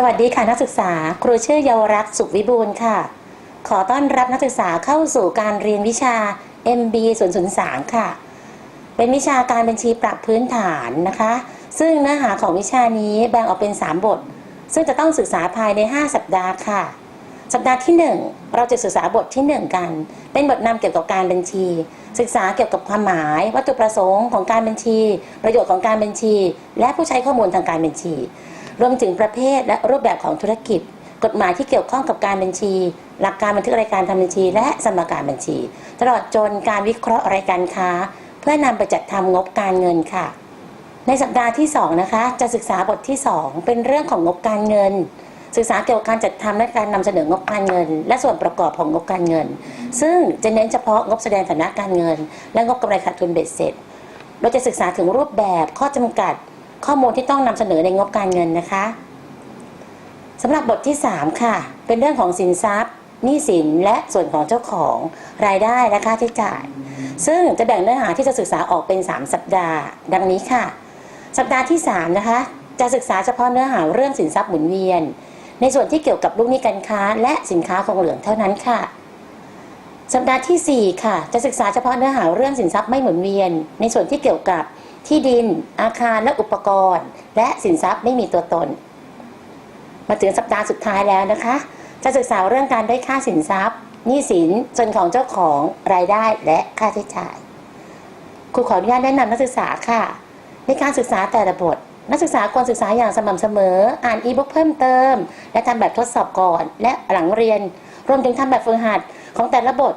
สวัสดีค่ะนักศึกษา ครูชื่อเยาวรักษ์สุขวิบูลย์ค่ะ ขอต้อนรับนักศึกษาเข้าสู่การเรียนวิชา MB 003ค่ะ เป็นวิชาการบัญชีปรับพื้นฐานนะคะ ซึ่งเนื้อหาของวิชานี้แบ่งออกเป็น 3 บท ซึ่งจะต้องศึกษาภายใน 5 สัปดาห์ค่ะ สัปดาห์ที่ 1 เราจะศึกษาบทที่ 1 กัน เป็นบทนำเกี่ยวกับการบัญชี ศึกษาเกี่ยวกับความหมาย วัตถุประสงค์ของการบัญชี ประโยชน์ของการบัญชี และผู้ใช้ข้อมูลทางการบัญชี รวมถึงประเภทและรูปแบบของธุรกิจ กฎหมายที่เกี่ยวข้องกับการบัญชี หลักการบันทึกรายการทำบัญชี และสมการบัญชี ตลอดจนการวิเคราะห์รายการค้า เพื่อนำไปจัดทำงบการเงินค่ะ ในสัปดาห์ที่2นะคะจะศึกษาบทที่ 2 เป็นเรื่องของงบการเงินศึกษาเกี่ยวกับการจัดทำและการนำเสนองบการเงิน และส่วนประกอบของงบการเงิน ซึ่งจะเน้นเฉพาะงบแสดงฐานะการเงิน และงบกำไรขาดทุนเบ็ดเสร็จ เราจะศึกษาถึงรูปแบบข้อจำกัด ข้อมูลที่ต้องนำเสนอในงบการเงินนะคะสำหรับบทที่ 3 ค่ะ เป็นเรื่องของสินทรัพย์หนี้สินและส่วนของเจ้าของรายได้และค่าใช้จ่าย ซึ่งจะแบ่งเนื้อหาที่จะศึกษาออกเป็น 3 สัปดาห์ ดังนี้ค่ะ สัปดาห์ที่ 3 นะคะ จะศึกษาเฉพาะเนื้อหาเรื่องสินทรัพย์หมุนเวียน ในส่วนที่เกี่ยวกับลูกหนี้การค้า และสินค้าคงเหลืองเท่านั้นค่ะ สัปดาห์ทีสี่4 ค่ะ จะศึกษาเฉพาะเนื้อหาเรื่องสินทรัพย์ไม่หมุนเวียน ในส่วนที่เกี่ยวกับ ที่ดิน อาคารและอุปกรณ์ และสินทรัพย์ไม่มีตัวตน มาถึงสัปดาห์สุดท้ายแล้วนะคะ จะศึกษาเรื่องการได้ค่าสินทรัพย์หนี้สินส่วนของเจ้าของรายได้และค่าใช้จ่ายครูขออนุญาตแนะนำนักศึกษาค่ะ ในการศึกษาแต่ละบท นักศึกษาควรศึกษาอย่างสม่ำเสมอ อ่านอีบุ๊กเพิ่มเติม และทำแบบทดสอบก่อน และหลังเรียน รวมถึงทำแบบฝึกหัดของแต่ละบท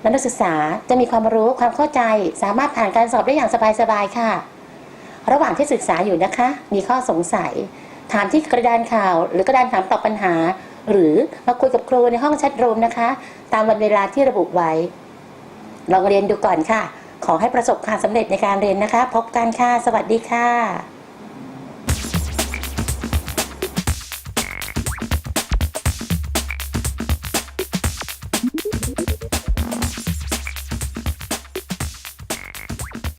และนักศึกษาจะมีความรู้ความเข้าใจ สามารถผ่านการสอบได้อย่างสบายๆค่ะ ระหว่างที่ศึกษาอยู่นะคะ มีข้อสงสัย ถามที่กระดานข่าว หรือกระดานถามตอบปัญหา หรือมาคุยกับครูในห้องแชทรูมนะคะ ตามวันเวลาที่ระบุไว้ ลองเรียนดูก่อนค่ะ ขอให้ประสบความสำเร็จในการเรียนนะคะ พบกันค่ะ สวัสดีค่ะ